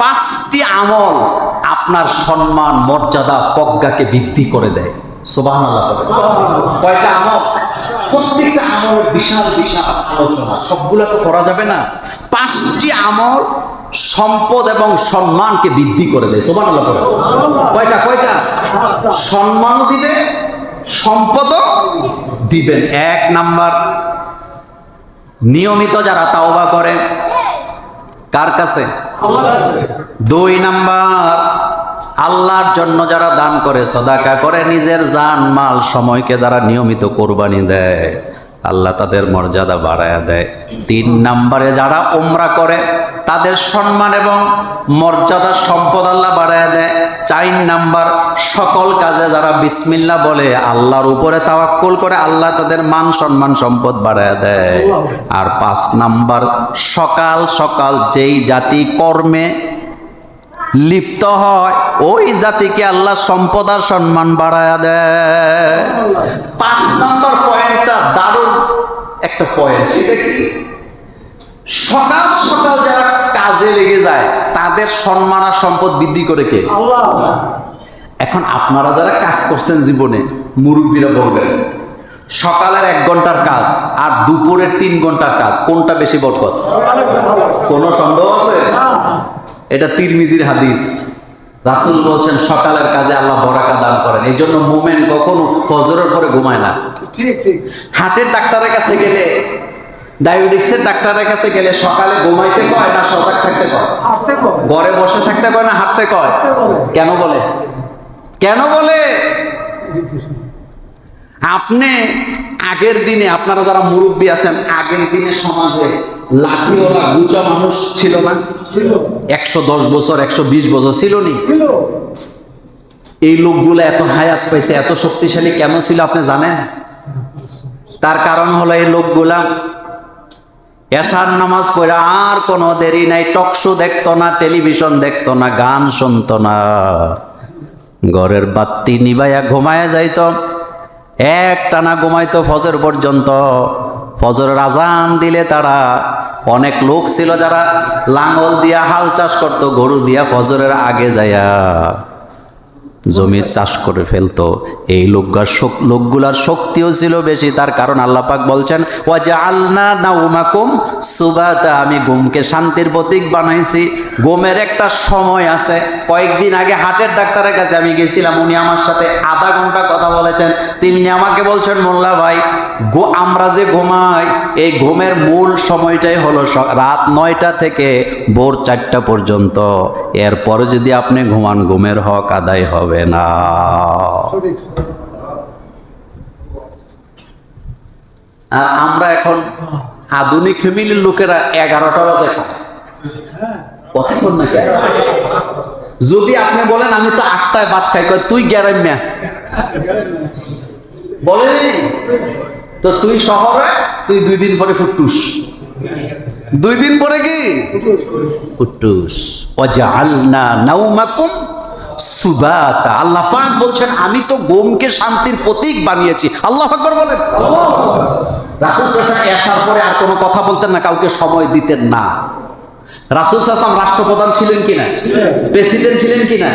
পাঁচটি আমল আপনার সম্মান, মর্যাদা, প্রজ্ঞাকে বৃদ্ধি করে দেয়। সোবাহ কয়টা আমল? প্রত্যেকটা আমল বিশাল বিশাল আলোচনা। সবগুলো তো করা যাবে না। পাঁচটি আমল সম্পদ এবং সম্মানকে বৃদ্ধি করে দেয়। সোবান কয়টা কয়টা? সম্মানও দিবে, সম্পদও দিবেন এক নাম্বার, নিয়মিত যারা তাওবা করে কার কাছে? দুই নাম্বার, আল্লাহর জন্য যারা দান করে সদাকা করে, নিজের জান, মাল, সময়কে যারা নিয়মিত কোরবানি দেয়, আল্লাহ তাদের মর্যাদা বাড়ায় দেয়। তিন নাম্বারে যারা ওমরা করে তাদের সম্মান এবং মর্যাদা সম্পদ আল্লাহ বাড়ায় দেয়। চার নাম্বার, সকল কাজে যারা বিসমিল্লা বলে, আল্লাহর উপরে তাওয়াক্কুল করে, আল্লাহ তাদের মান সম্মান সম্পদ বাড়ায় দেয়। আর পাঁচ নাম্বার, সকাল সকাল যেই জাতি কর্মে লিপ্ত হয়, ওই জাতিকে আল্লাহ সম্পদ আর সম্মান বাড়ায়া দেয়। পাঁচ নাম্বার পয়েন্টটা দারুণ একটা পয়েন্ট, সেটা কি? সকাল সকাল যারা কাজে লেগে যায় তাদের সম্মান আর সম্পদ বৃদ্ধি করে কে? এখন আপনারা যারা কাজ করছেন জীবনে মুরব্বীরা বলবেন সকালের এক ঘণ্টার কাজ আর দুপুরের তিন ঘণ্টার কাজ কোনটা বেশি বরকত কোনো সন্দেহ আছে? এটা তিরমিজির হাদিস। রাসুল বলছেন সকালের কাজে আল্লাহ বরাকা দান করেন। এই জন্য মোমেন কখনো ফজরের পরে ঘুমায় না। ঠিক ঠিক। হার্টের ডাক্তারের কাছে গেলে ডায়াবেটিক্সের ডাক্তারের কাছে গেলে সকালে ঘুমাইতে কয় না সজাগ থাকতে কয়? ঘরে বসে থাকতে কয় না হাঁটতে কয়? কেন বলে? কেন বলে? আপনি আগের দিনে আপনারা যারা মুরব্বী আছেন আগের দিনে সমাজে লাঠিওয়ালা গুচা মানুষ ছিল না? ছিল। একশো দশ বছর একশো বিশ বছর ছিল নি? ছিল। এই লোকগুলো এত হায়াত পাইছে এত শক্তিশালী কেন ছিল আপনি জানেন? তার কারণ হলো এই লোকগুলা এশার নামাজ পড়ে আর কোনো দেরি নাই, টকশো দেখতো না, টেলিভিশন দেখতো না, গান শুনতো না। ঘরের বাত্তি নিবাইয়া ঘুমায় যাইত। এক টানা ঘুমাইতো ফজর পর্যন্ত। ফজরের আজান দিলে তারা অনেক লোক ছিল যারা লাঙল দিয়া হাল চাষ করতো, গরু দিয়া ফজরের আগে যায়া জমি চাষ করে ফেলতো। এই লোকগার লোকগুলার শক্তিও ছিল বেশি। তার কারণ আল্লাহ পাক বলছেন ওয়াজা আলনা নাউমাকুম সুবাতা। আমি ঘুমকে শান্তির প্রতীক বানাইছি। ঘুমের একটা সময় আছে। কয়েকদিন আগে হাটের ডাক্তারের কাছে আমি গেছিলাম। উনি আমার সাথে আধা ঘণ্টা কথা বলেছেন। তিনি আমাকে বলছেন, মোল্লা ভাই আমরা যে ঘুমাই, এই ঘুমের মূল সময়টাই হলো রাত নয়টা থেকে ভোর চারটা পর্যন্ত। এরপরে যদি আপনি ঘুমান, ঘুমের হক আদায় হবে না। আর আমরা এখন আধুনিক ফ্যামিলির লোকেরা এগারোটা বাজে কতক্ষণ না যদি আপনি বলেন, আমি তো আটটায় ভাত খাই তুই গ্যারাম্যা বলেনি? তো তুই শহরে তুই দুই দিন পরে ফুটুস। দুই দিন পরে কি? ফুটুস। ওয়াজআলনা নাউমাকুম সুবাতা। আল্লাহ পাক বলছেন আমি তো গোমকে শান্তির প্রতীক বানিয়েছি। আল্লাহ আকবর বলেন। রাসুল আসার পরে আর কোনো কথা বলতেন না কাউকে সময় দিতেন না। রাসূল আলাইহি রাষ্ট্রপ্রধান ছিলেন কিনা? প্রেসিডেন্ট ছিলেন কিনা?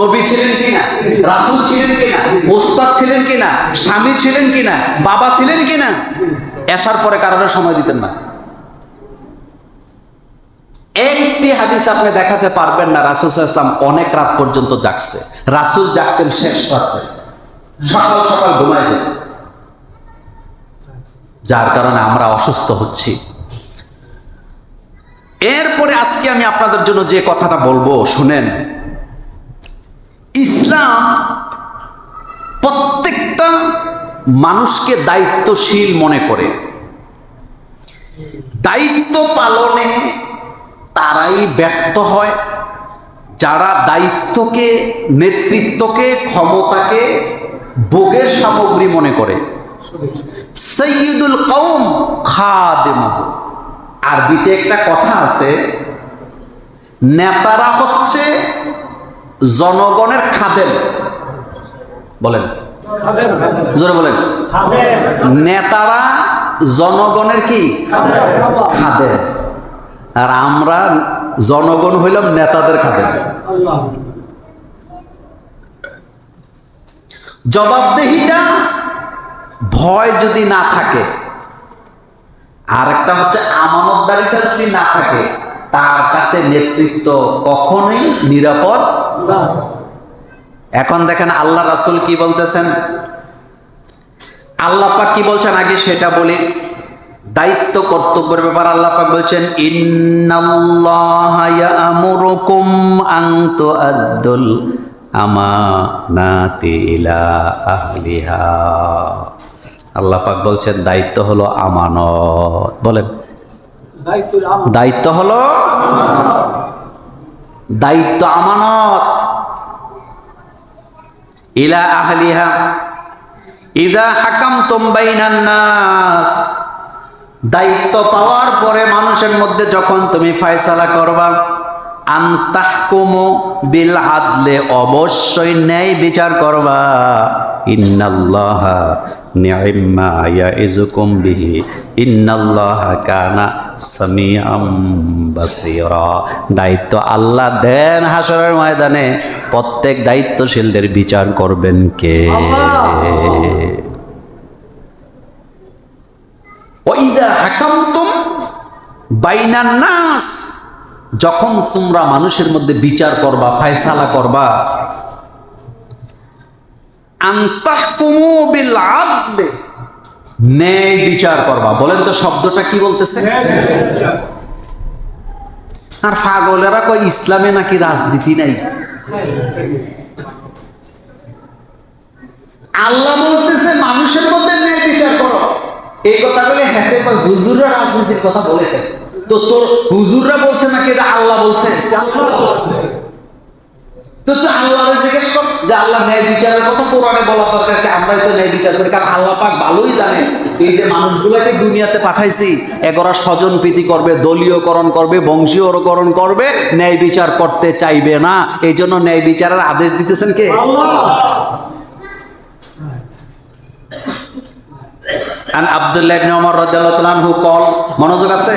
নবী ছিলেন কিনা? রাসূল ছিলেন কিনা? ওস্তাদ ছিলেন কিনা? স্বামী ছিলেন কিনা? বাবা ছিলেন কিনা? আসার পরে কারণে সময় দিতেন না। একটি হাদিস আপনি দেখাতে পারবেন না রাসুল ইসলাম অনেক রাত পর্যন্ত জাগছে। রাসুল জাগতেন শেষ রাতে সকাল সকাল ঘুমায় যেত যার কারণে আমরা অসুস্থ হচ্ছি। এরপরে আজকে আমি আপনাদের জন্য যে কথাটা বলব, শুনেন। ইসলাম প্রত্যেকটা মানুষকে দায়িত্বশীল মনে করে। দায়িত্ব পালনে তারাই ব্যর্থ হয়। যারা দায়িত্বকে, নেতৃত্বকে, ক্ষমতাকে ভোগের সামগ্রী মনে করে। সৈয়দুল কৌম খাদেম আরবিতে একটা কথা আছে নেতারা হচ্ছে জনগণের খাদেম। বলেন। খাদেম খাদেম। জোরে বলেন। খাদেম। নেতারা জনগণের কি? খাদেম। খাদেম আর আমরা জনগণ হইলাম নেতাদের খাতে আল্লাহ। জবাবদেহিতা ভয় যদি না থাকে আর একটা হচ্ছে আমানতদারিতা যদি না থাকে, তার কাছে নেতৃত্ব কখনোই নিরাপদ এখন দেখেন আল্লাহ রাসূল কি বলতেছেন? আল্লাহ পাক কি বলছেন? আগে সেটা বলি। দায়িত্ব কর্তব্যের ব্যাপার আল্লাহ পাক বলছেন, ইন্নাল্লাহা ইয়ামুরুকুম আন তুআদ্দুল আহলিহা। আল্লাহ পাক বলছেন দায়িত্ব হলো আমানত। বলেন। দায়িত্ব হলো দায়িত্ব আমানত। ইলা আহলিহা ইজা হাকামতুম বাইনান নাস। দায়িত্ব পাওয়ার পরে মানুষের মধ্যে যখন তুমি ফয়সালা করবা আন্তাহকুমু বিল আদলে অবশ্যই ন্যায় বিচার করবা। ইন্নাল্লাহা নি'ম্মা ইয়াইজুকুম বিহি। ইন্নাল্লাহা কানা সামিআম বাসীরা। দায়িত্ব আল্লাহ দেন হাসরের ময়দানে। প্রত্যেক দায়িত্বশীলদের বিচার করবেন কে? ওইজা হাকামতুম বাইনান নাস। যখন তোমরা মানুষের মধ্যে বিচার করবা ফায়সালা করবা ন্যায় বিচার করবা। বলেন তো শব্দটা কি বলতেছে? আর পাগলেরা কয় ইসলামে নাকি রাজনীতি নাই? আল্লাহ বলতেছে মানুষের মধ্যে ন্যায় বিচার করো। এই কথা বলে হেঁটে কয় হুজুররা রাজনীতির কথা বলে? তো তোর হুজুররা বলছে নাকি এটা আল্লাহ বলছে? তো তুই আল্লাহরে জিজ্ঞেস কর যে আল্লাহ ন্যায় বিচারের কথা কোরআনে বলা দরকার আমরাই তো ন্যায় বিচার করি? কারণ আল্লাহ পাক ভালোই জানে এই যে মানুষগুলোকে দুনিয়াতে পাঠাইছি, এগোরা স্বজন প্রীতি করবে, দলীয়করণ করবে, বংশীয়করণ করবে, ন্যায় বিচার করতে চাইবে না। এই জন্য ন্যায় বিচারের আদেশ দিতেছেন কে? আন আব্দুল্লাহ ইবনে ওমর রাদিয়াল্লাহু আনহু কল মনোযোগ আছে?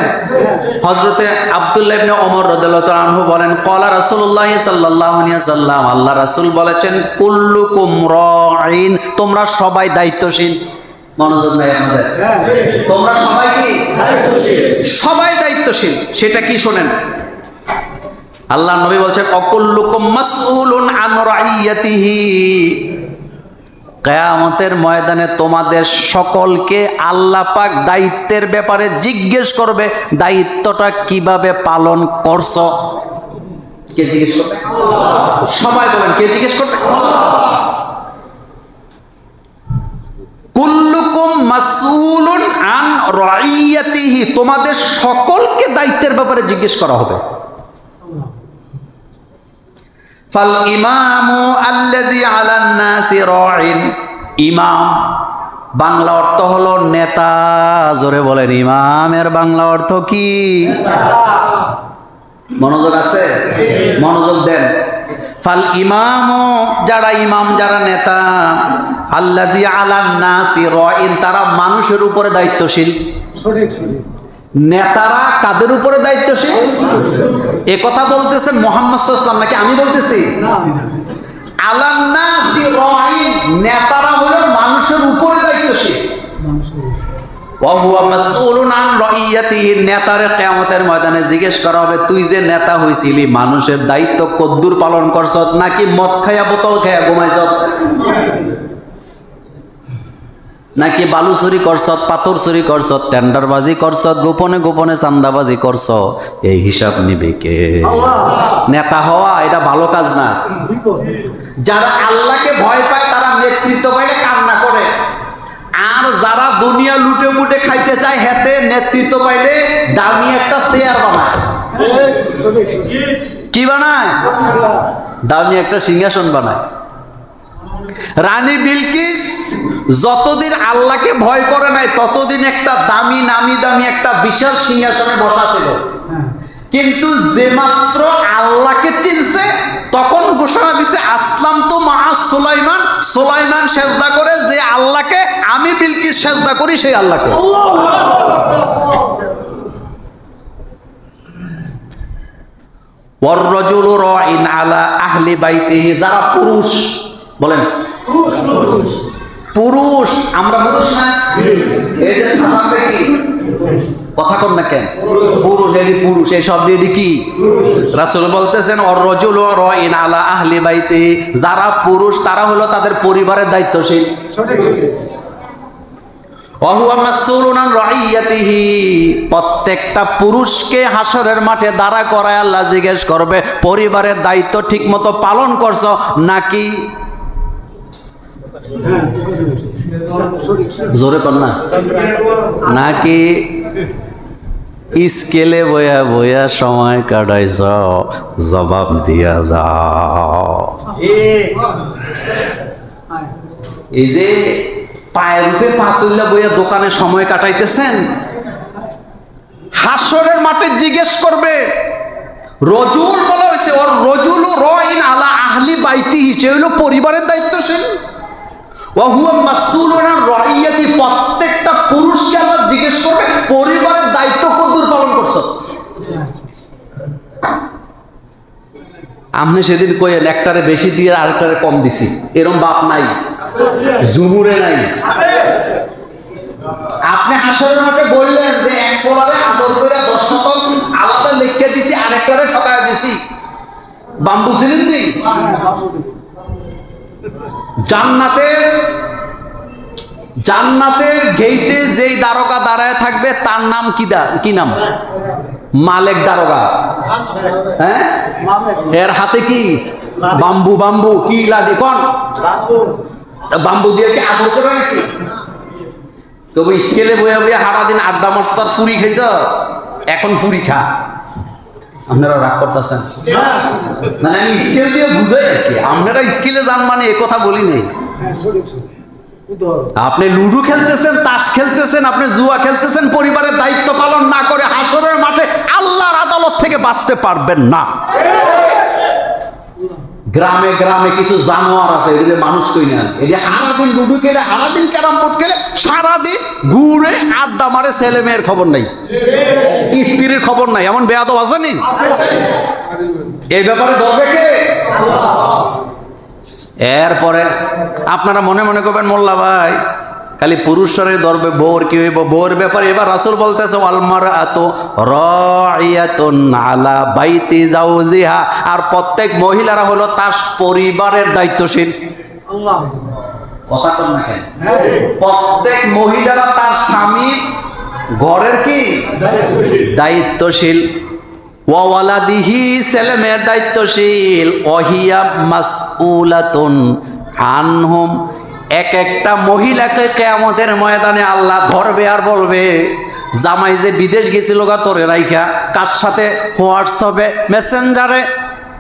হযরতে আব্দুল্লাহ ইবনে ওমর রাদিয়াল্লাহু আনহু বলেন ক্বালা রাসূলুল্লাহ সাল্লাল্লাহু আলাইহি ওয়াসাল্লাম আল্লাহ রাসূল বলেছেন কুল্লুকুম রাঈন তোমরা সবাই দায়িত্বশীল। মনোযোগ নাই আপনাদের তোমরা সবাই কি? সবাই দায়িত্বশীল সেটা কি শোনেন? আল্লাহ নবী বলছেন অকুল্লুকুম মাসউলুন আন রাইয়াতিহি কেয়ামতের ময়দানে তোমাদের সকলকে আল্লাহ পাক দায়িত্বের ব্যাপারে জিজ্ঞেস করবে, দায়িত্বটা কীভাবে পালন করছ? কে জিজ্ঞেস করবে? সবাই বলেন, কে জিজ্ঞেস করবে? কুল্লুকুম মাসউলুন আন রাইয়াতিহি, তোমাদের সকলকে দায়িত্বের ব্যাপারে জিজ্ঞেস করা হবে। ফাল ইমামু আল্লাযী আলান নাসি রাইন ইমাম, বাংলা অর্থ হলো নেতা। জোরে বলেন, ইমামের বাংলা অর্থ কি? মনোযোগ আছে? মনোযোগ দেন। ফাল ইমামু যারা ইমাম, যারা নেতা, আল্লাযী আলান নাসি রাইন তারা মানুষের উপরে দায়িত্বশীল। সঠিক সঠিক। নেতারা কাদের উপরে দায়িত্বশীল? এ কথা বলতেছেন মোহাম্মদ সাল্লাম নাকি আমি বলতেছি? না আলান্নাসি রাইন নেতারা হলো মানুষের উপরে দায়িত্বশীল। নেতারে কিয়ামতের ময়দানে জিজ্ঞেস করা হবে তুই যে নেতা হইছিলি মানুষের দায়িত্ব কদ্দুর পালন করছত নাকি মদ খায়া বোতল খায়া ঘুমাইছত? নাকি বালু চুরি করছত পাথর চুরি করছত টেন্ডারবাজি করছত গোপনে গোপনে চান্দাবাজি করছ? এই হিসাব নিবে কে? নেতা হওয়া এটা ভালো কাজ না। যারা আল্লাহকে ভয় পায় তারা নেতৃত্ব পাইলে কান্না করে। আর যারা দুনিয়া লুটে পুটে খাইতে চায় হেতে নেতৃত্ব পাইলে দামি একটা চেয়ার বানায়। সঠিক। কি বানায়? দামি একটা সিংহাসন বানায়। রানী বিলকিস যতদিন আল্লাহকে ভয় করে নাই ততদিন একটা দামি নামি দামি একটা বিশাল সিংহাসনে বসা ছিল। হ্যাঁ। কিন্তু যে মাত্র আল্লাহকে চিনছে তখন ঘোষণা দিছে আসলাম তো মা সোলাইমান। সোলাইমান সেজদা করে যে আল্লাহকে আমি বিলকিস সেজদা করি সেই আল্লাহকে। যারা পুরুষ বলেন পুরুষ আমরা পুরুষ না? এই যে সাধারণ কি কথা কর না কেন? পুরুষ। এটি পুরুষ এই শব্দ এটি কি? রাসূল বলতেছেন অরজুল রজুল রাইন আলা আহলি বাইতে। যারা পুরুষ তারা হলো তাদের পরিবারের দায়িত্বশীল। প্রত্যেকটা পুরুষকে হাসরের মাঠে দাঁড়া করায় আল্লাহ জিজ্ঞেস করবে পরিবারের দায়িত্ব ঠিকমতো পালন করছ নাকি জোরে কর না। নাকি স্কেলে বয়া বয়া সময় কাটাইছ? জবাব দিয়া যাও। এই যে পায়ের রূপে পাতুল্লা বইয়া দোকানে সময় কাটাইতেছেন? হাসরের মাঠে জিজ্ঞেস করবে, রজুল বলা হয়েছে, ওর রজুল রইন আলা আহলি বাইতি সে হইল পরিবারের দায়িত্বশীল। ওহুয়া মাসুলুন প্রত্যেকটা পুরুষকে আল্লাহ জিজ্ঞেস করবে, পরিবারের দায়িত্ব কতদূর পালন করছ? আপনি সেদিন কইেন একটারে বেশি দিয়ে আরেকটারে কম দিছি। এরম বাপ নাই, জুমুরে নাই। আপনি হাসরের মাঠে বললেন যে এক ফোলারে আদর করে দশ শতক আলাদা লিখে দিছি, আরেকটারে ঠকায় দিছি। বাম্বু দেবো জান্নাতের জান্নাতের গেইটে যেই দারোগা দাঁড়ায় থাকবে, তার নাম কি দা, কি নাম? মালেক দারোগা। হ্যাঁ? এর হাতে কি? বাম্বু বাম্বু, কি লাগে? কোন? বাম্বু দিয়ে কি আদর করে নাকি? তবে স্কেলে বয়ে বয়ে হারা দিন আড্ডা মারছ ফুরি খাইছ? এখন ফুরি খা। আপনারা রাগ করতেছেন? না না, আমি স্কেল দিয়ে বুঝাই আর কি। আপনারা স্কেলে যান মানে এ কথা বলি নেই। হ্যাঁ আপনি লুডু খেলতেছেন তাস খেলতেছেন আপনি জুয়া খেলতেছেন পরিবারের দায়িত্ব পালন না করে হাসরের মাঠে আল্লাহর আদালত থেকে বাঁচতে পারবেন না। গ্রামে গ্রামে কিছু জানোয়ার আছে, এগুলো মানুষ কই না এটা সারাদিন ডুডু খেলে, সারাদিন ক্যারাম বোর্ড খেলে, সারাদিন ঘুরে আড্ডা মারে ছেলে মেয়ের খবর নাই। স্ত্রীর খবর নাই, এমন বেয়াদ আছে নি? এই ব্যাপারে ধরবে কে? এরপরে আপনারা মনে মনে করবেন, মোল্লা ভাই খালি পুরুষরে ধরবে বউর কি হইব? বউর ব্যাপারে এবার রাসূল বলতেছে আলমার এত রাইয়াতুন আলা বাইতি জাউজিহা আর প্রত্যেক মহিলারা হলো তার পরিবারের দায়িত্বশীল। কথা কর না কেন? হ্যাঁ। প্রত্যেক মহিলারা তার স্বামীর ঘরের কি? দায়িত্বশীল। ওয়ালাদিহি ছেলে মেয়ের দায়িত্বশীল অহিয়া মাসউলাতুন আনহুম। এক একটা মহিলাকে কেয়ামতের ময়দানে আল্লাহ ধরবে আর বলবে, জামাই যে বিদেশ গেছিল গা তোরে রাইখা, কার সাথে হোয়াটসঅ্যাপে, মেসেঞ্জারে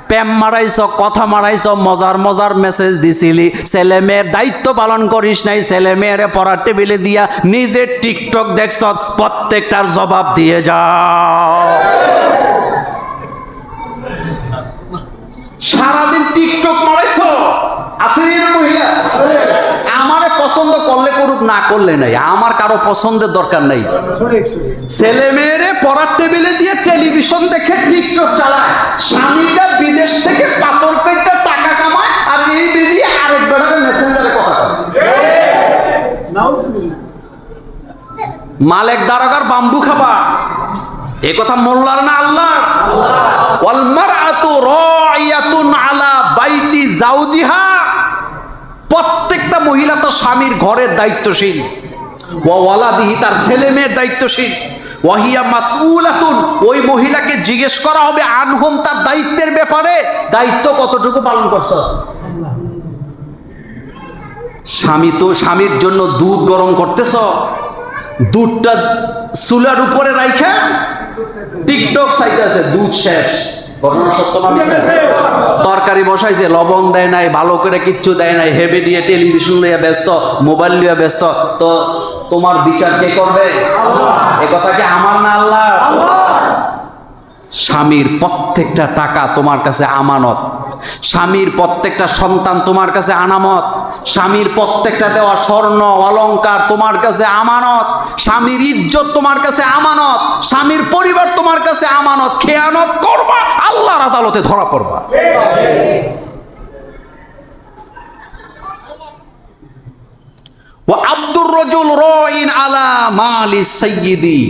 প্যাম মারাইছ, কথা মারাইছ, মজার মজার মেসেজ দিছিলি, ছেলে মেয়ের দায়িত্ব পালন করিস নাই, ছেলে মেয়েরে পড়ার টেবিলে দিয়া নিজে টিকটক দেখছ, প্রত্যেকটার জবাব দিয়ে যাও সারাদিন টিকটক মারাইছ? এর মহিলা? আমারে পছন্দ করলে করুক না করলে নাই। আমার কারও পছন্দের দরকার নাই। ছেলে মেয়েরে পড়ার টেবিলে দিয়ে টেলিভিশন দেখে টিকটক চালায়। স্বামীটা বিদেশ থেকে পাথর কেটে টাকা কামায় আর এই বেরিয়ে আরেক বেড়ারে মেসেঞ্জারে কথা মালেক দারোগার বাম্বু খাবা। এ কথা মোল্লার না আল্লাহ ওয়াল মারআতু রাইয়াতুন আলা বাইতি জাওজিহা প্রত্যেকটা মহিলা তার স্বামীর ঘরের দায়িত্বশীল। ওয়া ওয়ালাদিহি তার ছেলে মেয়ের দায়িত্বশীল। ওয়াহিয়া মাসউলাতুন, ওই মহিলাকে জিজ্ঞেস করা হবে, আনহুম তার দায়িত্বের ব্যাপারে, দায়িত্ব কতটুকু পালন করছ? স্বামী তো, স্বামীর জন্য দুধ গরম করতেছ? দুধটা চুলার উপরে রাইখা, টিকটক সাইতে আছে দুধ শেষ। ঘটনা সত্য না তরকারি বসাইছে লবণ দেয় নাই ভালো করে কিচ্ছু দেয় নাই হেবে দিয়ে টেলিভিশন লইয়া ব্যস্ত মোবাইল লইয়া ব্যস্ত। তো তোমার বিচার কে করবে? এ কথা কি আমার না আল্লাহ। স্বামীর প্রত্যেকটা টাকা তোমার কাছে আমানত। স্বামীর প্রত্যেকটা সন্তান তোমার কাছে আনামত, স্বামীর প্রত্যেকটা দেওয়া স্বর্ণ, অলংকার তোমার কাছে আমানত, স্বামীর ইজ্জত তোমার কাছে আমানত, স্বামীর পরিবার তোমার কাছে আমানত, খেয়ানত করবা, আল্লাহর আদালতে ধরা পড়বা। ও আব্দুর রজুল রইন আলা মালি সাইয়্যিদি।